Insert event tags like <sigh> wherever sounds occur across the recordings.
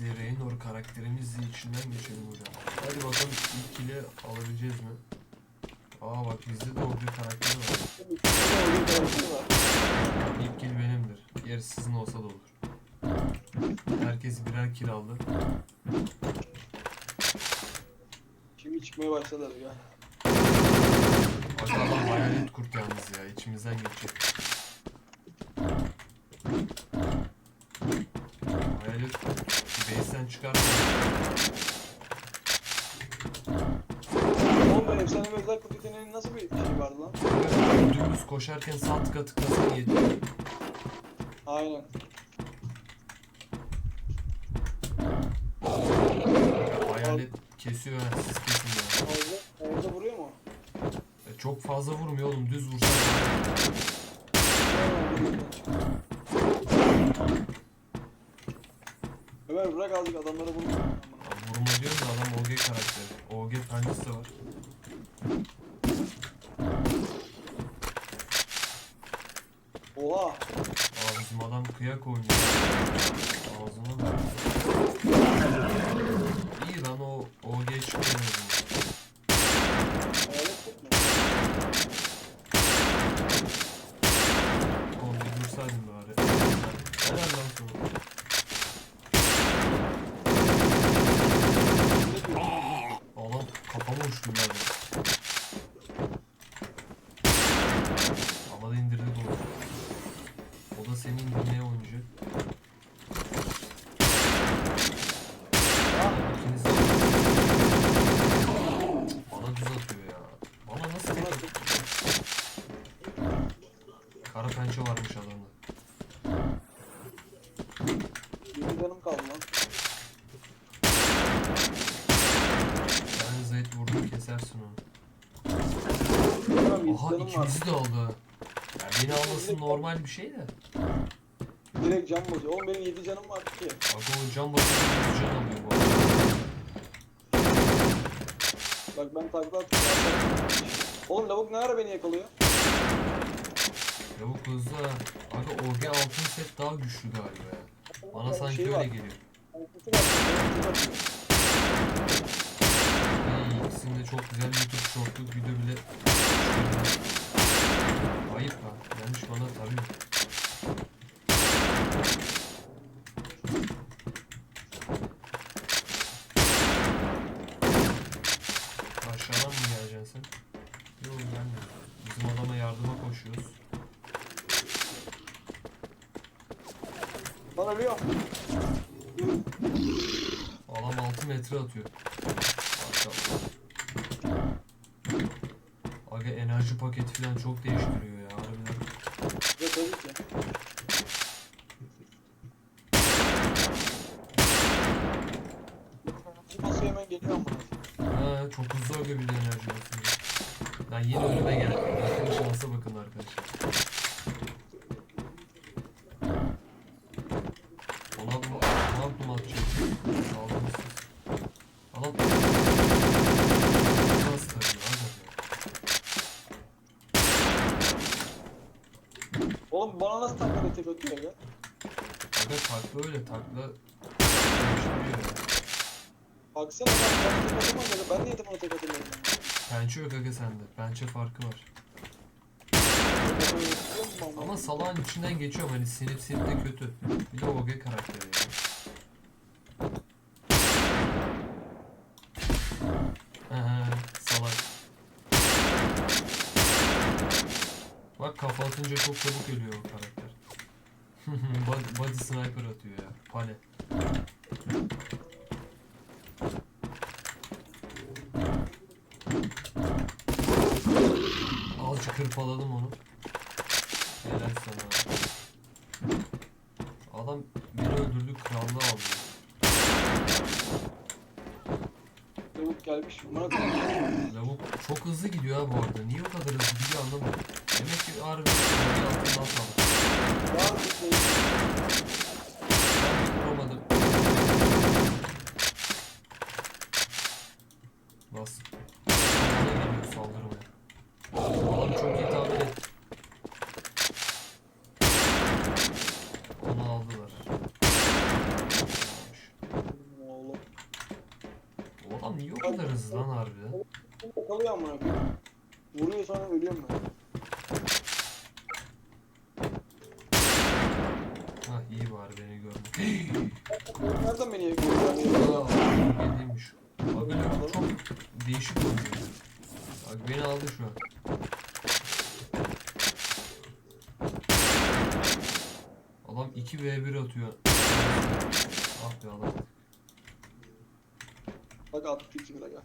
de Raynor karakterimizle içinden geçelim hocam. Hadi bakalım ilk kili alabileceğiz mi? Aa bak bizde de orada karakteri var. İlk kill benimdir. Gerisi sizin olsa da olur. Herkes birer kill aldı. Şimdi çıkmaya başladılar ya. Adam hayalet kurt yalnız ya. içimizden geçecek. Hayalet kurt. Base'den çıkar. Oğlum ben efsane ve özel kurt yeteneğinin nasıl bir şey vardı lan? Dümdüz koşarken sağ tıka tıklasan yetiyor. Aynen. Hayalet kesiyor ha. Siz kesin ya. Orada, orada vuruyor mu? E, Çok fazla vurmuyor oğlum. Düz vursa. Ömer bırak azıcık adamlara vurma. Vurma diyorum da adam OG karakteri. OG de var. Oha! Aa bizim adam kıyak oynuyor. Ağzına ver. İyi lan o OG çıkıyor en azından. Hayalet kurt mu? Oğlum bir dursaydın bari. Helal lan sana. Adam kafama uçtu lan. Havada indirdik onu. O da seni indirmeye oynayacak. İkiniz de... Bana düz atıyor ya. Bana nasıl tek atıyor? Kara pençe varmış adamda. Yedi canım kaldı lan. Yani Zeyt vurdum kesersin onu. Tamam yedi Aha canım var. ikimizi de aldı. Ya beni alması normal bir şey de. Direkt can bozuyor. Oğlum benim 7 canım var ki. Bak o can basıyor yüz can alıyor bu arada. Bak ben takla attım. Oğlum lavuk ne ara beni yakalıyor? Lavuk hızlı ha. Aga OG altın set daha güçlü galiba ya. Bana sanki Şey öyle var. geliyor. İyi, ikisinde çok güzel YouTube shortluk video bile Ayıp ha. Gelmiş bana tabii. Aşağıdan mı geleceksin sen? Yok gelmiyor. Bizim adama yardıma koşuyoruz. Lan ölüyor. Adam 6 metre atıyor. Aga enerji paketi falan çok değiştiriyor ya harbiden. Ve tabii ki. Hemen geliyor ama. Ha çok hızlı öyle bir de enerji basıyor. Ben yine önüme gelen şansa bakın arkadaşlar. Ona bu ona bu atacak. Aldınız siz. Nasıl ya. Oğlum bana nasıl takla tek atıyor ya? Aga takla öyle takla. Baksana ben tek atamam ya. Ben niye de bana tek atamıyorum? Pençe yok aga sende. Pençe farkı var. Ama salağın içinden geçiyorum hani sinip sinip de kötü. Bir de OG karakteri ya. Aha, salak. Bak kafa atınca çok çabuk ölüyor o karakter. <laughs> body, body sniper atıyor ya. Pale. Azıcık hırpaladım onu. Helal sana. Adam beni öldürdü krallığı aldı. Lavuk gelmiş. Bana koyayım. Lavuk çok hızlı gidiyor ha bu arada. Niye o kadar hızlı gidiyor anlamadım. Demek ki harbi bir altından saldı. Daha bir şey. Bas. Saldırmaya. Adam çok iyi tahmin etti. Onu aldılar. niye o kadar hızlı lan harbiden? Şimdi kalıyor amına koyayım. Vuruyor sonra ölüyorum ben. Ha iyi bari beni gördü. Nereden beni yakıyor? Aa, Geliymiş. Bak böyle çok değişik oluyor. Bak beni aldı şu an. Adam 2v1 atıyor. Ah be adam. Bak attık iki bile gel.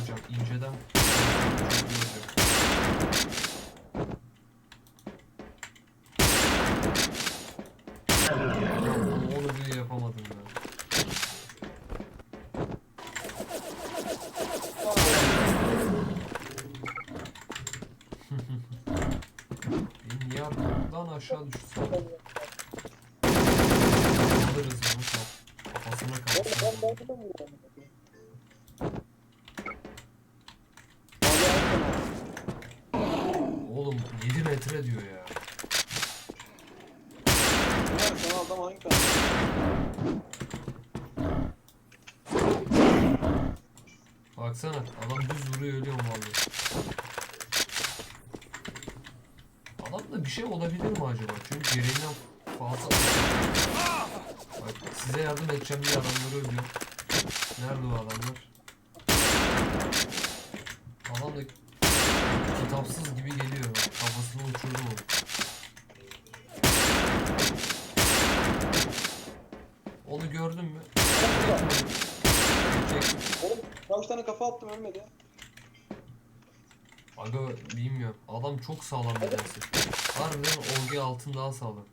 Hocam inceden çok iyi olacak. Onu bile yapamadım ya. Benim niye arkamdan aşağı düştü sana? Alırız onu kaf. Kafasına Oğlum kafasına. ben ben. Oğlum 7 metre diyor ya. Sana adam hangi kanal? Baksana adam düz vuruyor ölüyor vallahi. Adamda bir şey olabilir mi acaba? Çünkü gereğinden fazla... Bak size yardım edeceğim diye adamları ölüyor. Nerede o adamlar? Adam da kitapsız gibi geliyor. Bak, Kafasını uçurdu onu. Onu gördün mü? Çek. Oğlum kaç tane kafa attım ölmedi ya. Aga bilmiyorum. Adam çok sağlam nedense. Harbiden OG altın daha sağlam.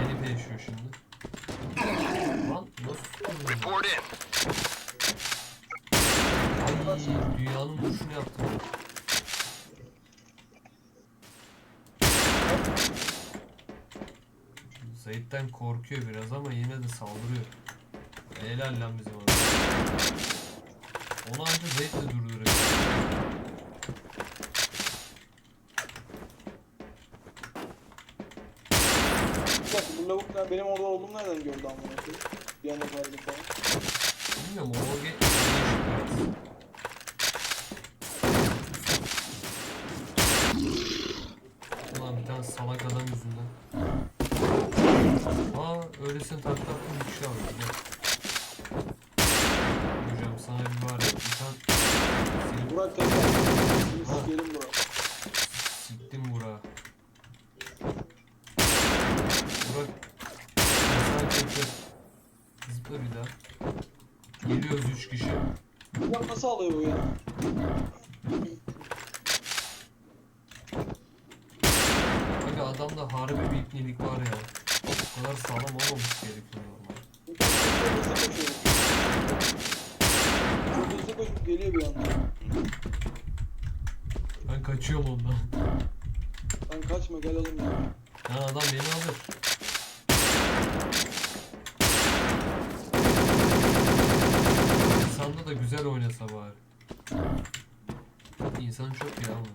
Beni peşiyor şimdi. Lan nasıl? Report in. Ay dünyanın vuruşunu yaptım. Zayıf'ten korkuyor biraz ama yine de saldırıyor. Helal lan bizim adam. Onu ancak de durduruyor. Bir dakika bu lavuk ne- benim orada olduğumu nereden gördü amına koyayım? Bir anda geldi falan. Bilmiyorum o. Ulan bir tane salak adam yüzünden. Aa öylesine tak taktım bir kişi aldı. Çekti. Zıpla bir daha. Geliyoruz üç kişi. Burak nasıl alıyor bu ya? Abi adamda harbi bir ipnelik var ya. O kadar sağlam olmaması gerekiyor normal. Çok hızlı koşuyor. Çok hızlı koşup geliyor bir anda. Ben kaçıyorum ondan. Lan kaçma gel oğlum ya. Yani adam beni alır. İnsanda da güzel oynasa bari. İnsan çok ya ama.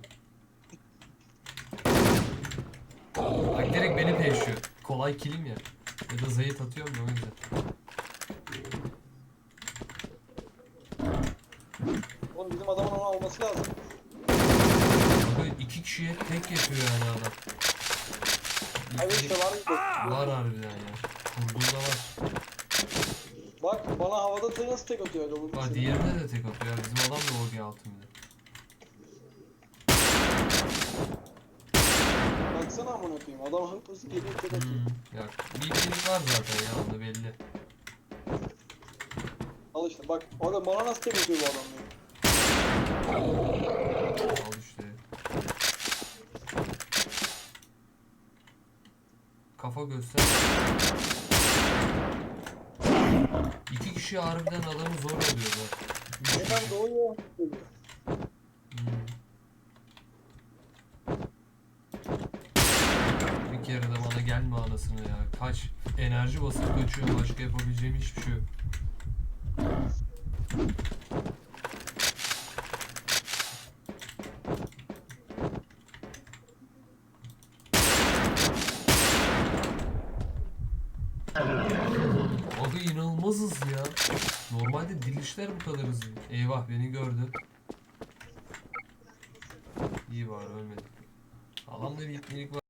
Bak direkt beni peşiyor. Kolay kilim ya. Ya da zayıf atıyorum ya o yüzden. Oğlum bizim adamın onu alması lazım. Bak iki kişiye tek yapıyor yani adam. Abi işte var gibi. Var harbiden ya. Kurduğunda var. Bak bana havada tır nasıl tek atıyor aga bu. Bak diğerine de tek atıyor. Bizim adam da OG altında. Baksana amına koyayım. Adam hıp hızlı geliyor tek atıyor. Hmm. Ya bir ikilik var zaten ya onda belli. Al işte bak. Aga bana nasıl tek atıyor bu adam ya? Al işte. Kafa göster. Kişi harbiden adamı zor oluyor Hemen kişi. doğuyor. Hmm. Bir kere de bana gelme anasını ya. Kaç enerji basıp kaçıyor. Başka yapabileceğim hiçbir şey yok. Abi inanılmaz hızlı ya. Normalde dilişler bu kadar hızlı. Eyvah beni gördü. İyi var ölmedi. Alanda bir iplik var.